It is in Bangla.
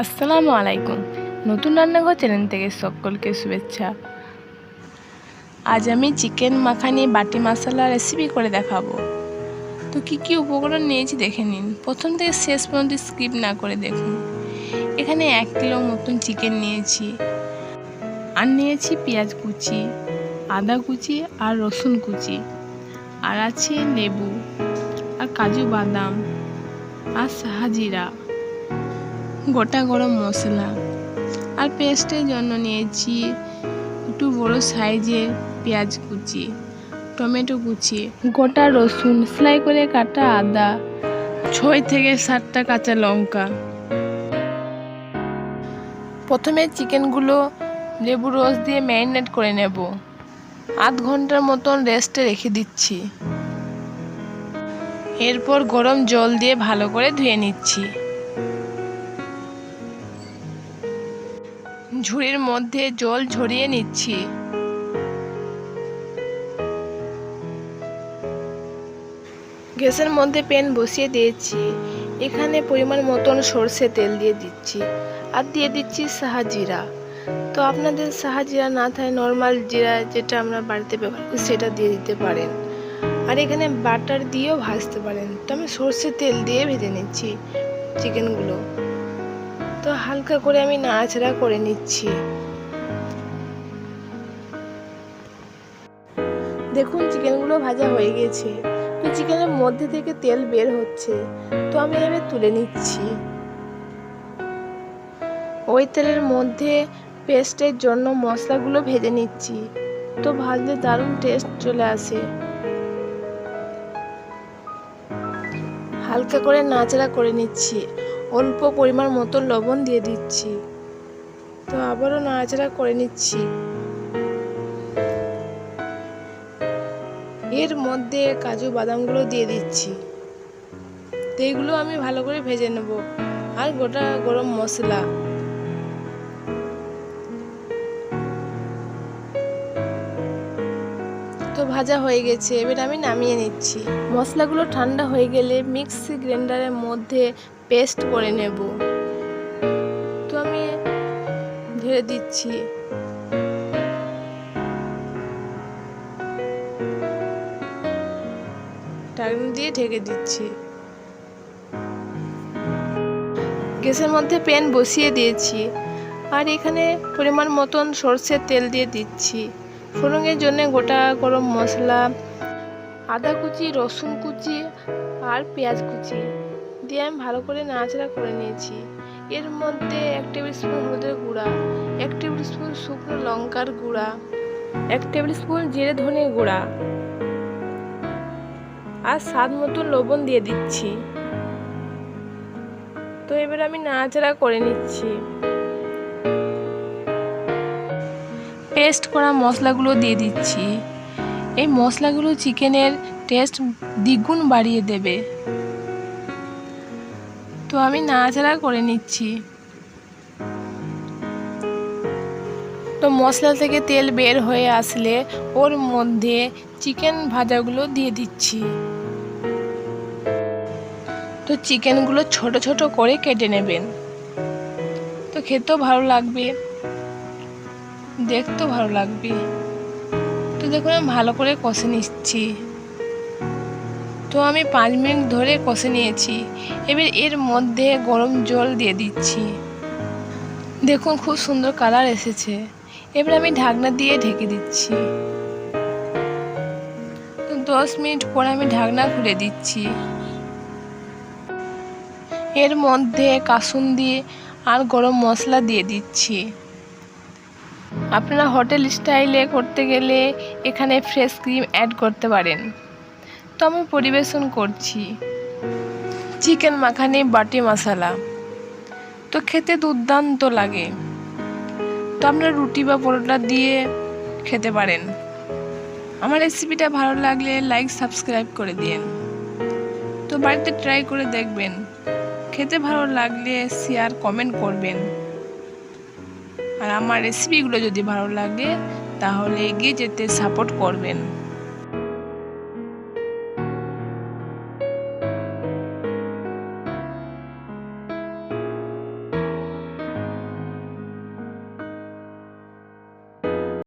আসসালামু আলাইকুম। নতুন রান্নাঘর চ্যানেল থেকে সকলকে শুভেচ্ছা। আজ আমি চিকেন মাখানি বাটি মশলা রেসিপি করে দেখাবো। তো কী কী উপকরণ নিয়েছি দেখে নিন। প্রথম থেকে শেষ পর্যন্ত স্কিপ না করে দেখুন। এখানে এক কিলো মতন চিকেন নিয়েছি। আর নিয়েছি পেঁয়াজ কুচি, আদা কুচি আর রসুন কুচি। আর আছে লেবু, আর কাজু বাদাম, আর সাহাজিরা। গোটা গরম মশলা। আর পেস্টের জন্য নিয়েছি একটু বড় সাইজের পেঁয়াজ কুচি, টমেটো কুচি। গোটা রসুন সেলাই করে কাটা আদা, ছয় থেকে সাতটা কাঁচা লঙ্কা। প্রথমে চিকেনগুলো লেবু রস দিয়ে ম্যারিনেট করে নেব। আধ ঘণ্টার মতন রেস্টে রেখে দিচ্ছি। এরপর গরম জল দিয়ে ভালো করে ধুয়ে নিচ্ছি। ঝুড়ির মধ্যে জল ঝরিয়ে নিচ্ছি। গ্যাসের মধ্যে প্যান বসিয়ে দিয়েছি। এখানে পরিমাণ মতন সর্ষে তেল দিয়ে দিচ্ছি। আর দিয়ে দিচ্ছি সাহাজিরা তো আপনাদের সাহাজিরা না থাকে নর্মাল জিরা যেটা আমরা বাড়িতে ব্যবহার করি সেটা দিয়ে দিতে পারেন। আর এখানে বাটার দিয়েও ভাজতে পারেন। তো আমি সর্ষে তেল দিয়ে ভেজে নিচ্ছি চিকেনগুলো তো হালকা করে আমি নাড়াচাড়া করে নিচ্ছি। দেখুন চিকেনগুলো ভাজা হয়ে গেছে। তো চিকেনের মধ্যে থেকে তেল বের হচ্ছে। তো আমি এবার তুলে নিচ্ছি। ওই তেলের মধ্যে পেস্টের জন্য মশলাগুলো ভেজে নিচ্ছি। তো ভাজলে দারুণ টেস্ট চলে আসে। হালকা করে নাচড়া করে নিচ্ছি। অল্প পরিমাণ মতো লবণ দিয়ে দিচ্ছি। তো আবারও নাড়াচাড়া করে নিচ্ছি। এর মধ্যে কাজু বাদামগুলো দিয়ে দিচ্ছি। তো এইগুলো আমি ভালো করে ভেজে নেব। আর গোটা গরম মশলা। ভাজা হয়ে গেছে, এবার আমি নামিয়ে নিচ্ছি। মশলাগুলো ঠান্ডা হয়ে গেলে মিক্সি গ্রাইন্ডারের মধ্যে পেস্ট করে নেব। তো আমি ঢেলে দিচ্ছি। ঢাকনা দিয়ে ঢেকে দিচ্ছি। গ্যাসের মধ্যে প্যান বসিয়ে দিয়েছি। আর এখানে পরিমাণ মতন সর্ষের তেল দিয়ে দিচ্ছি। ফোড়নের জন্য গোটা গরম মশলা, আদা কুচি, রসুন কুচি আর পেঁয়াজ কুচি দিয়ে আমি ভালো করে নাড়াচাড়া করে নিয়েছি। এর মধ্যে এক টেবিল স্পুন হলুদের গুঁড়া, এক টেবিল স্পুন শুকনো লঙ্কার গুঁড়া, এক টেবিল স্পুন জিরে ধনে গুঁড়া আর স্বাদ মতো লবণ দিয়ে দিচ্ছি। তো এবার আমি নাড়াচাড়া করে নিচ্ছি। পেস্ট করা মশলাগুলো দিয়ে দিচ্ছি। এই মশলাগুলো চিকেনের টেস্ট দ্বিগুণ বাড়িয়ে দেবে। তো আমি নাড়াচাড়া করে নিচ্ছি। তো মশলা থেকে তেল বের হয়ে আসলে ওর মধ্যে চিকেন ভাজাগুলো দিয়ে দিচ্ছি। তো চিকেনগুলো ছোট ছোট করে কেটে নেবেন। তো খেতেও ভালো লাগবে। দেখতেও ভালো লাগবে। তো দেখুন, আমি ভালো করে কষে নিচ্ছি। তো আমি পাঁচ মিনিট ধরে কষে নিয়েছি। এবার এর মধ্যে গরম জল দিয়ে দিচ্ছি। দেখুন, খুব সুন্দর কালার এসেছে। এবার আমি ঢাকনা দিয়ে ঢেকে দিচ্ছি। তো দশ মিনিট পরে আমি ঢাকনা খুলে দিচ্ছি। এর মধ্যে কাসুন দিয়ে আর গরম মশলা দিয়ে দিচ্ছি। আপনারা হোটেল স্টাইলে করতে গেলে এখানে ফ্রেশ ক্রিম অ্যাড করতে পারেন। তো আমি পরিবেশন করছি। চিকেন মাখানি, বাটি মশলা। তো খেতে দুর্দান্ত লাগে। তো আপনারা রুটি বা পরোটা দিয়ে খেতে পারেন। আমার রেসিপিটা ভালো লাগলে লাইক, সাবস্ক্রাইব করে দিন তো বাড়িতে ট্রাই করে দেখবেন। খেতে ভালো লাগলে শেয়ার, কমেন্ট করবেন। আর আমার রেসিপিগুলো যদি ভালো লাগে তাহলে এগিয়ে যেতে সাপোর্ট করবেন।